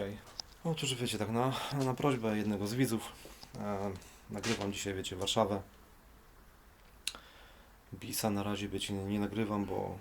dzisiaj? Otóż wiecie, tak na, na prośbę jednego z widzów e, nagrywam dzisiaj, wiecie, Warszawę. Bisa na razie, wiecie, nie, nie nagrywam, bo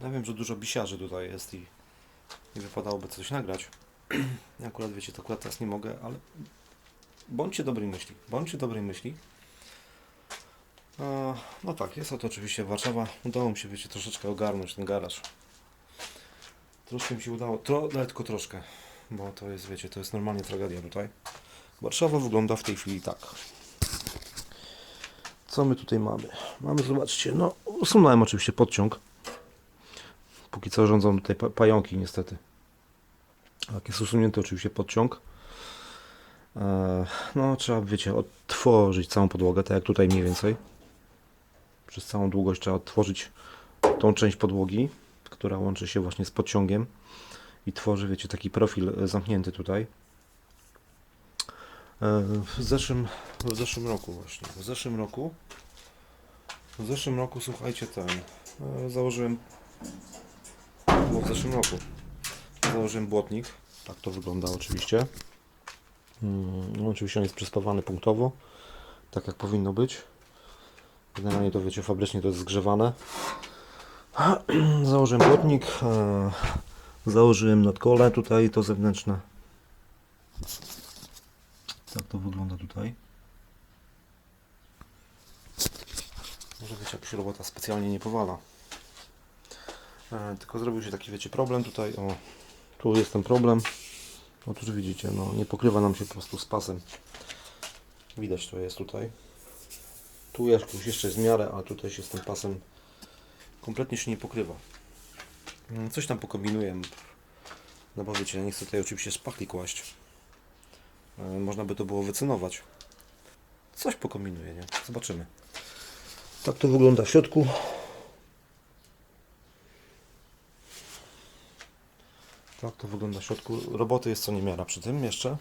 ja wiem, że dużo bisiarzy tutaj jest i, i wypadałoby coś nagrać. Ja akurat, wiecie, to akurat teraz nie mogę, ale bądźcie dobrej myśli, bądźcie dobrej myśli. E, no tak, jest to oczywiście Warszawa. Udało mi się, wiecie, troszeczkę ogarnąć ten garaż. Troszkę mi się udało, tro, ale tylko troszkę, bo to jest, wiecie, to jest normalnie tragedia tutaj. Warszawa wygląda w tej chwili tak. Co my tutaj mamy? Mamy, zobaczcie, no usunąłem oczywiście podciąg. Póki co rządzą tutaj pa pająki niestety. Tak, jest usunięty oczywiście podciąg. Eee, no trzeba, wiecie, odtworzyć całą podłogę, tak jak tutaj mniej więcej. Przez całą długość trzeba odtworzyć tą część podłogi, która łączy się właśnie z podciągiem i tworzy, wiecie, taki profil e, zamknięty tutaj. E, W zeszłym, w zeszłym roku właśnie, w zeszłym roku, w zeszłym roku, słuchajcie, ten, e, założyłem, w zeszłym roku, założyłem błotnik, tak to wygląda oczywiście. Mm, oczywiście on jest przyspawany punktowo, tak jak powinno być. Generalnie to wiecie, fabrycznie to jest zgrzewane. Założyłem błotnik, e, założyłem nadkole tutaj, to zewnętrzne. Tak to wygląda tutaj. Może wiecie, jakoś robota specjalnie nie powala. E, tylko zrobił się taki, wiecie, problem tutaj. O, tu jest ten problem. Otóż widzicie, no nie pokrywa nam się po prostu z pasem. Widać to jest tutaj. Tu jakoś jeszcze jest w miarę, a tutaj się z tym pasem kompletnie się nie pokrywa. Mm, Coś tam pokombinuję. No bo wiecie, ja nie chcę tutaj oczywiście szpachli kłaść. E, Można by to było wycenować. Coś pokombinuję, nie? Zobaczymy. Tak to wygląda w środku. Tak to wygląda w środku. Roboty jest co niemiara przy tym jeszcze.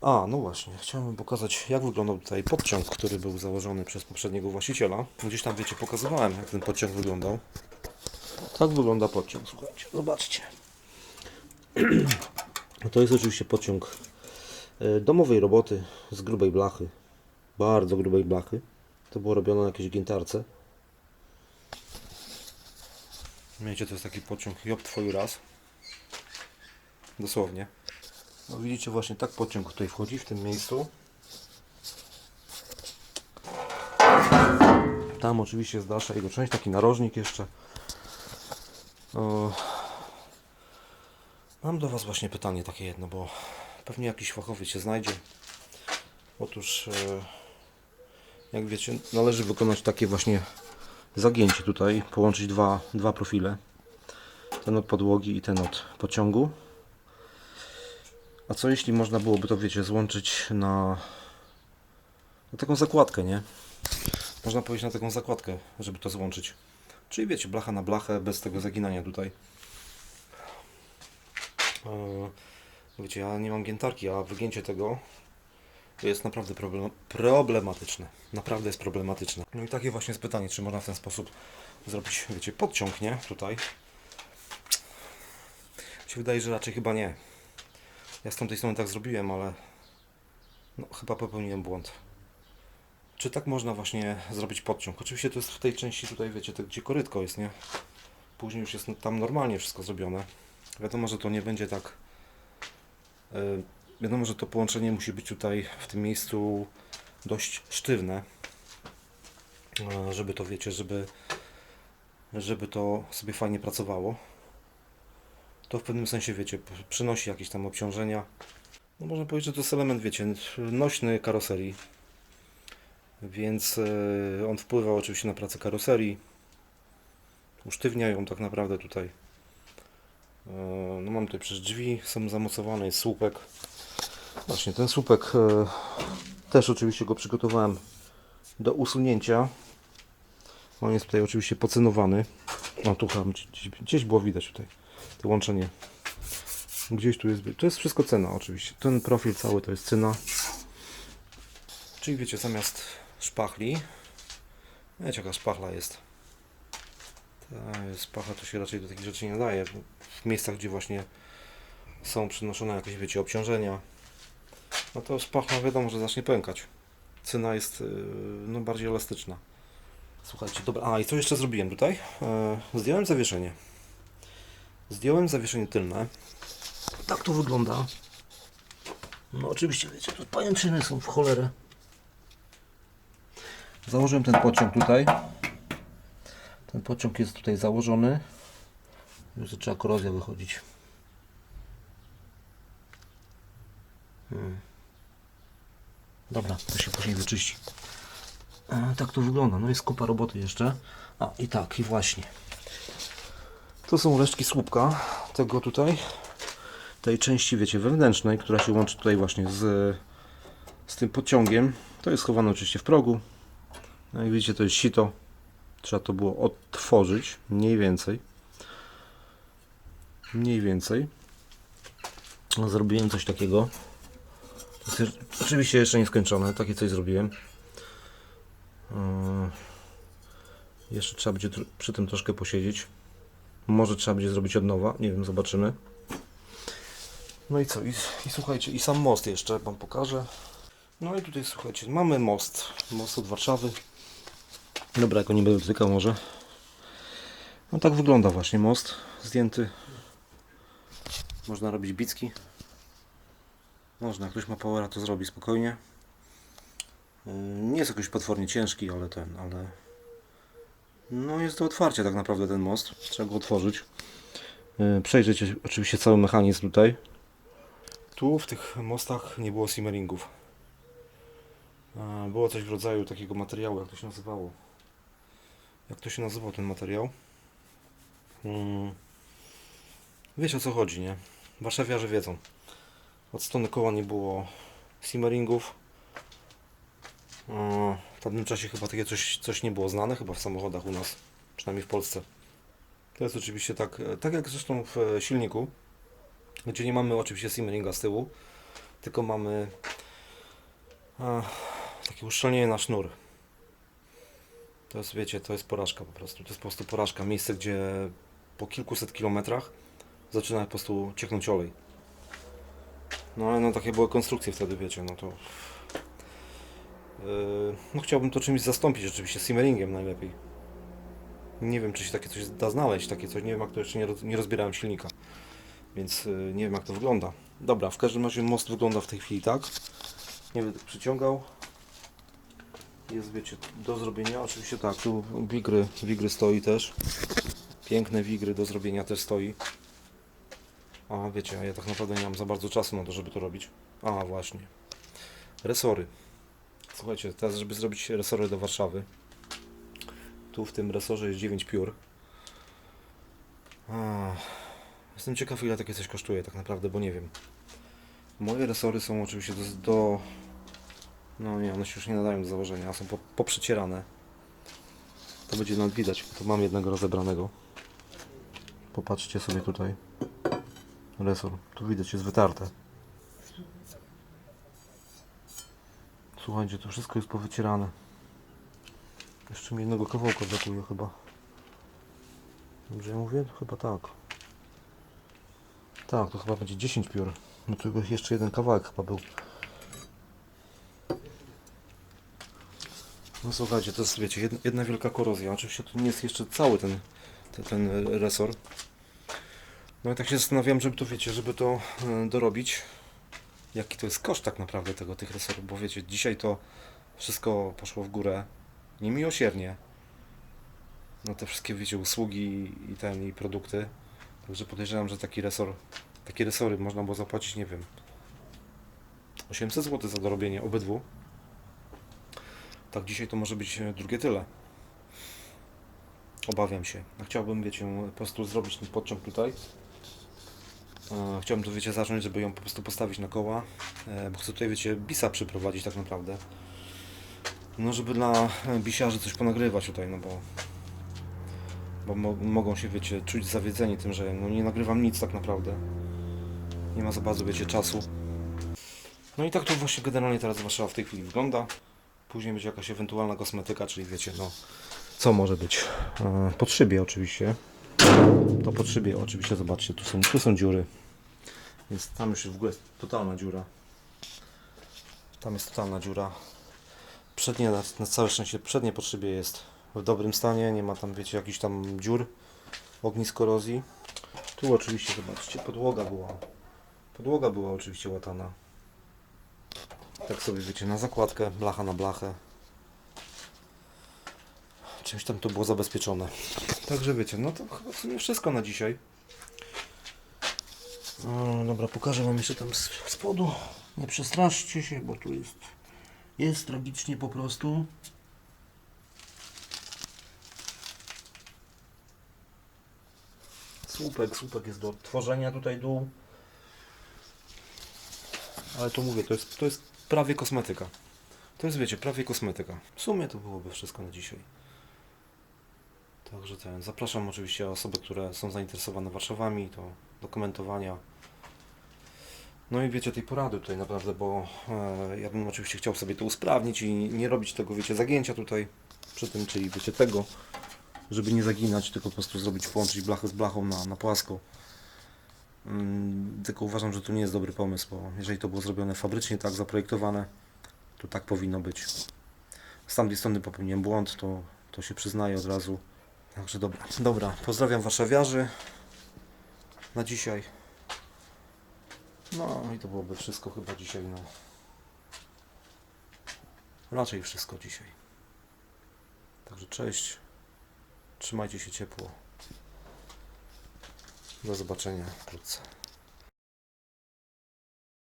A, no właśnie, chciałem pokazać jak wyglądał tutaj podciąg, który był założony przez poprzedniego właściciela. Gdzieś tam, wiecie, pokazywałem jak ten podciąg wyglądał. Tak wygląda podciąg, słuchajcie, zobaczcie. To jest oczywiście podciąg e, domowej roboty z grubej blachy. Bardzo grubej blachy. To było robione na jakiejś giętarce. Wiecie, to jest taki podciąg job twój raz. Dosłownie. No widzicie właśnie tak pociąg tutaj wchodzi w tym miejscu. Tam oczywiście jest dalsza jego część, taki narożnik jeszcze. Mam do Was właśnie pytanie takie jedno, bo pewnie jakiś fachowiec się znajdzie. Otóż, e, jak wiecie, należy wykonać takie właśnie zagięcie tutaj, połączyć dwa, dwa profile. Ten od podłogi i ten od pociągu. A co jeśli można byłoby to, wiecie, złączyć na, na taką zakładkę, nie? Można powiedzieć na taką zakładkę, żeby to złączyć. Czyli wiecie, blacha na blachę, bez tego zaginania tutaj. Eee, Wiecie, ja nie mam giętarki, a wygięcie tego jest naprawdę problem, problematyczne. Naprawdę jest problematyczne. No i takie właśnie jest pytanie, czy można w ten sposób zrobić, wiecie, podciąg, nie? Tutaj. Mi się wydaje, że raczej chyba nie. Ja z tamtej strony tak zrobiłem, ale no, chyba popełniłem błąd. Czy tak można właśnie zrobić podciąg? Oczywiście to jest w tej części tutaj, wiecie, to, gdzie korytko jest, nie? Później już jest tam normalnie wszystko zrobione. Wiadomo, że to nie będzie tak... Yy, wiadomo, że to połączenie musi być tutaj w tym miejscu dość sztywne. Yy, żeby to, wiecie, żeby żeby to sobie fajnie pracowało. To w pewnym sensie, wiecie, przynosi jakieś tam obciążenia. No można powiedzieć, że to jest element, wiecie, nośny karoserii. Więc e, on wpływa oczywiście na pracę karoserii. Usztywnia ją tak naprawdę tutaj. E, No mam tutaj przecież drzwi, są zamocowane, jest słupek. Właśnie ten słupek e, też oczywiście go przygotowałem do usunięcia. On jest tutaj oczywiście pocenowany. No tu chyba gdzieś, gdzieś było widać tutaj to łączenie. Gdzieś tu jest. To jest wszystko cena oczywiście. Ten profil cały to jest cena. Czyli wiecie, zamiast szpachli. Wiecie jaka szpachla jest. E, Spacha to się raczej do takich rzeczy nie nadaje. W miejscach, gdzie właśnie są przynoszone jakieś, wiecie, obciążenia, no to spacha wiadomo, że zacznie pękać. Cyna jest yy, no, bardziej elastyczna. Słuchajcie, dobra. A i co jeszcze zrobiłem tutaj? E, zdjąłem zawieszenie. Zdjąłem zawieszenie tylne. Tak to wygląda. No oczywiście, wiecie, tu pajęczyny są w cholerę. Założyłem ten pociąg tutaj. Ten pociąg jest tutaj założony. Już zaczęła korozja wychodzić. Hmm. Dobra, to się później wyczyści. E, tak to wygląda. No jest kupa roboty jeszcze. A i tak, i właśnie. To są resztki słupka tego tutaj. Tej części, wiecie, wewnętrznej, która się łączy tutaj właśnie z, z tym podciągiem. To jest schowane oczywiście w progu. No i widzicie, to jest sito. Trzeba to było odtworzyć, mniej więcej. Mniej więcej. No, Zrobiłem coś takiego. Oczywiście jeszcze nie skończone. Takie coś zrobiłem. Yy, Jeszcze trzeba będzie przy tym troszkę posiedzieć. Może trzeba będzie zrobić od nowa. Nie wiem, zobaczymy. No i co? I, I słuchajcie, i sam most jeszcze Wam pokażę. No i tutaj słuchajcie, mamy most. Most od Warszawy. Dobra, jako nie będę dotykał może. No tak wygląda właśnie most. Zdjęty. Można robić bicki. Można, ktoś ma powera to zrobi spokojnie. Yy, Nie jest jakoś potwornie ciężki, ale ten, ale... No jest do otwarcia tak naprawdę ten most. Trzeba go otworzyć. Yy, Przejrzeć oczywiście cały mechanizm tutaj. Tu w tych mostach nie było simmeringów. Było coś w rodzaju takiego materiału, jak to się nazywało. Jak to się nazywał ten materiał? Hmm. Wiecie o co chodzi, nie? Warszawiarze wiedzą. Od strony koła nie było simmeringów. E, W tamtym czasie chyba takie coś, coś nie było znane, chyba w samochodach u nas, przynajmniej w Polsce. To jest oczywiście tak, e, tak jak zresztą w e, silniku, gdzie nie mamy oczywiście simmeringa z tyłu, tylko mamy e, takie uszczelnienie na sznur. To jest, wiecie, to jest porażka po prostu. To jest po prostu porażka. Miejsce, gdzie po kilkuset kilometrach zaczyna po prostu cieknąć olej. No ale no takie były konstrukcje wtedy, wiecie, no to... Yy, no chciałbym to czymś zastąpić rzeczywiście, simmeringiem najlepiej. Nie wiem, czy się takie coś da znaleźć, takie coś, nie wiem jak to jeszcze nie, nie rozbierałem silnika. Więc yy, nie wiem jak to wygląda. Dobra, w każdym razie most wygląda w tej chwili tak. Nie będę przyciągał. Jest, wiecie, do zrobienia. Oczywiście tak, tu wigry, wigry stoi też. Piękne wigry do zrobienia też stoi. A wiecie, ja tak naprawdę nie mam za bardzo czasu na to, żeby to robić. A właśnie. Resory. Słuchajcie, teraz żeby zrobić resory do Warszawy. Tu w tym resorze jest 9 piór. A, jestem ciekaw ile takie coś kosztuje tak naprawdę, bo nie wiem. Moje resory są oczywiście do, do no nie, one się już nie nadają do założenia, są po, poprzecierane. To będzie nawet widać, to mam jednego rozebranego. Popatrzcie sobie tutaj. Resor, tu widać, jest wytarte. Słuchajcie, to wszystko jest powycierane. Jeszcze mi jednego kawałka brakuje chyba. Dobrze ja mówię? Chyba tak. Tak, to chyba będzie 10 piór. No tu jeszcze jeden kawałek chyba był. No słuchajcie, to jest, wiecie, jedna, wielka korozja. Oczywiście to nie jest jeszcze cały ten, ten, ten resor. No i tak się zastanawiam, żeby to, wiecie, żeby to e, dorobić. Jaki to jest koszt tak naprawdę tego, tych resorów, bo wiecie, dzisiaj to wszystko poszło w górę niemiłosiernie. No te wszystkie, wiecie, usługi i ten, i produkty. Także podejrzewam, że taki resor, takie resory można było zapłacić, nie wiem, 800 zł za dorobienie obydwu. Tak, dzisiaj to może być drugie tyle. Obawiam się. Chciałbym, wiecie, po prostu zrobić ten podciąg tutaj. E, Chciałbym to, wiecie, zacząć, żeby ją po prostu postawić na koła. e, Bo chcę tutaj, wiecie, bisa przyprowadzić tak naprawdę. No, żeby dla bisiarzy coś ponagrywać tutaj, no bo... Bo mo mogą się, wiecie, czuć zawiedzeni tym, że no nie nagrywam nic tak naprawdę. Nie ma za bardzo, wiecie, czasu. No i tak to właśnie generalnie teraz Warszawa w tej chwili wygląda. Później będzie jakaś ewentualna kosmetyka, czyli wiecie, no Co może być? E, Pod szybie oczywiście. To pod szybie oczywiście, zobaczcie, tu są, tu są dziury. Więc tam już w ogóle jest totalna dziura. Tam jest totalna dziura. Przednie, na, na całe szczęście, przednie pod szybie jest w dobrym stanie. Nie ma tam, wiecie, jakichś tam dziur, ognisk korozji. Tu oczywiście, zobaczcie, podłoga była. Podłoga była oczywiście łatana. Tak sobie, wiecie, na zakładkę, blacha na blachę. Czymś tam to było zabezpieczone. Także wiecie, no to chyba w sumie wszystko na dzisiaj. O, dobra, pokażę Wam jeszcze tam z spodu. Nie przestraszcie się, bo tu jest, jest tragicznie po prostu. Słupek, słupek jest do tworzenia tutaj dół. Ale to mówię, to jest, to jest prawie kosmetyka. To jest, wiecie, prawie kosmetyka. W sumie to byłoby wszystko na dzisiaj. Także ten, zapraszam oczywiście osoby, które są zainteresowane Warszawami, to do komentowania. No i wiecie, tej porady tutaj naprawdę, bo e, ja bym oczywiście chciał sobie to usprawnić i nie robić tego, wiecie, zagięcia tutaj przy tym, czyli wiecie, tego, żeby nie zaginać, tylko po prostu zrobić, połączyć blachę z blachą na, na płasko. Mm, tylko uważam, że to nie jest dobry pomysł, bo jeżeli to było zrobione fabrycznie, tak zaprojektowane, to tak powinno być. Z tamtej strony popełniłem błąd, to, to się przyznaję od razu. Także dobra. Dobra, pozdrawiam warszawiarzy na dzisiaj. No i to byłoby wszystko chyba dzisiaj, no. Raczej wszystko dzisiaj. Także cześć. Trzymajcie się ciepło. Do zobaczenia wkrótce.